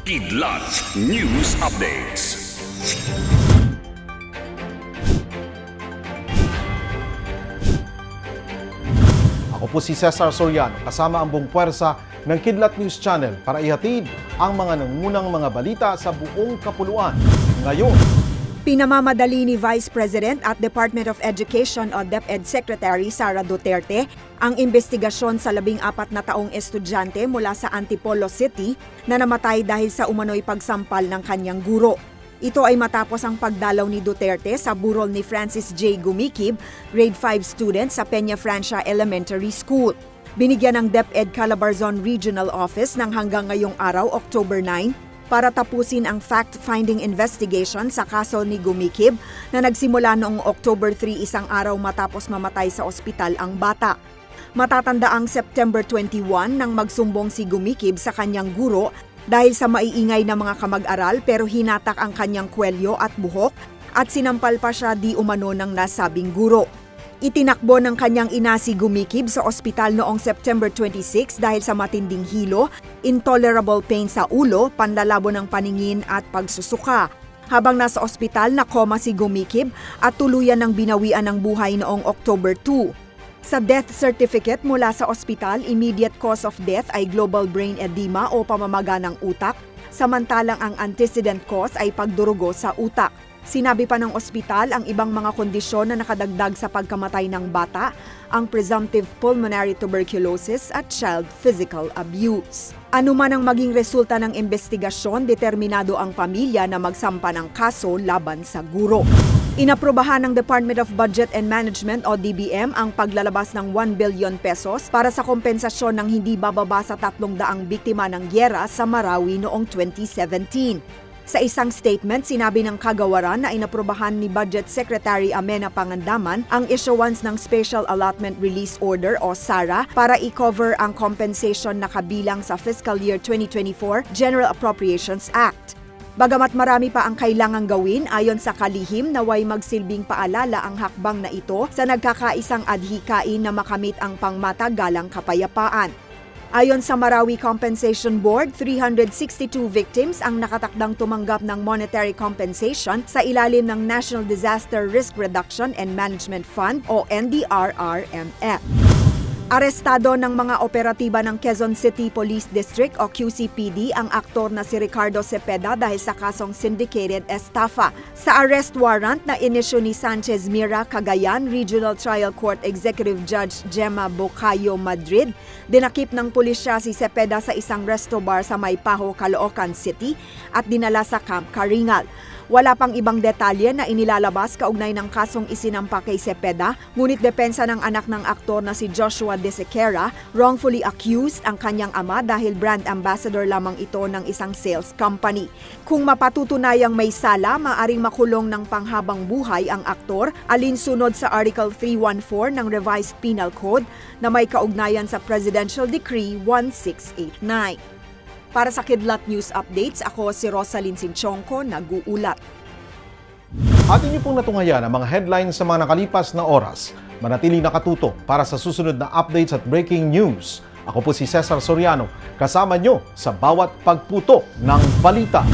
Kidlat News Updates. Ako po si Cesar Soriano kasama ang buong puwersa ng Kidlat News Channel para ihatid ang mga nangunang mga balita sa buong kapuluan. Ngayon, Pinamamadali ni Vice President at Department of Education o DepEd Secretary Sara Duterte ang investigasyon sa labing apat na taong estudyante mula sa Antipolo City na namatay dahil sa umano'y pagsampal ng kanyang guro. Ito ay matapos ang pagdalaw ni Duterte sa burol ni Francis J. Gumikib, grade 5 student sa Peña Francia Elementary School. Binigyan ng DepEd Calabarzon Regional Office ng hanggang ngayong araw, October 9, para tapusin ang fact-finding investigation sa kaso ni Gumikib na nagsimula noong October 3 isang araw matapos mamatay sa ospital ang bata. Matatanda ang September 21 nang magsumbong si Gumikib sa kanyang guro dahil sa maiingay na mga kamag-aral pero hinatak ang kanyang kwelyo at buhok at sinampal pa siya di umano ng nasabing guro. Itinakbo ng kanyang ina si Gumikib sa ospital noong September 26 dahil sa matinding hilo, intolerable pain sa ulo, panlalabo ng paningin at pagsusuka. Habang nasa ospital, nakoma si Gumikib at tuluyan ng binawian ng buhay noong October 2. Sa death certificate mula sa ospital, immediate cause of death ay global brain edema o pamamaga ng utak, samantalang ang antecedent cause ay pagdurugo sa utak. Sinabi pa ng ospital ang ibang mga kondisyon na nakadagdag sa pagkamatay ng bata, ang presumptive pulmonary tuberculosis at child physical abuse. Ano man ang maging resulta ng investigasyon, determinado ang pamilya na magsampa ng kaso laban sa guro. Inaprobahan ng Department of Budget and Management o DBM ang paglalabas ng 1 billion pesos para sa kompensasyon ng hindi bababa sa 300 biktima ng gyera sa Marawi noong 2017. Sa isang statement, sinabi ng kagawaran na inaprobahan ni Budget Secretary Amena Pangandaman ang issuance ng Special Allotment Release Order o SARA para i-cover ang compensation na kabilang sa Fiscal Year 2024 General Appropriations Act. Bagamat marami pa ang kailangang gawin ayon sa kalihim naway magsilbing paalala ang hakbang na ito sa nagkakaisang adhikain na makamit ang pangmatagalang kapayapaan. Ayon sa Marawi Compensation Board, 362 victims ang nakatakdang tumanggap ng monetary compensation sa ilalim ng National Disaster Risk Reduction and Management Fund o NDRRMF. Arestado ng mga operatiba ng Quezon City Police District o QCPD ang aktor na si Ricardo Cepeda dahil sa kasong syndicated estafa. Sa arrest warrant na inisyu ni Sanchez Mira Cagayan Regional Trial Court Executive Judge Gemma Bocayo Madrid, dinakip ng pulisya si Cepeda sa isang resto bar sa Maypaho, Caloocan City at dinala sa Camp Karingal. Wala pang ibang detalye na inilalabas kaugnay ng kasong isinampa kay Cepeda, ngunit depensa ng anak ng aktor na si Joshua De Sequeira, wrongfully accused ang kanyang ama dahil brand ambassador lamang ito ng isang sales company. Kung mapatutunayang may sala, maaring makulong ng panghabang buhay ang aktor alinsunod sa Article 314 ng Revised Penal Code na may kaugnayan sa Presidential Decree 1689. Para sa Kidlat News Updates, ako si Rosalyn Sinchonko, nag-uulat. atin niyo pong natungayan ang mga headlines sa mga nakalipas na oras. Manatili nakatuto para sa susunod na updates at breaking news. Ako po si Cesar Soriano, kasama nyo sa bawat pagputo ng balita.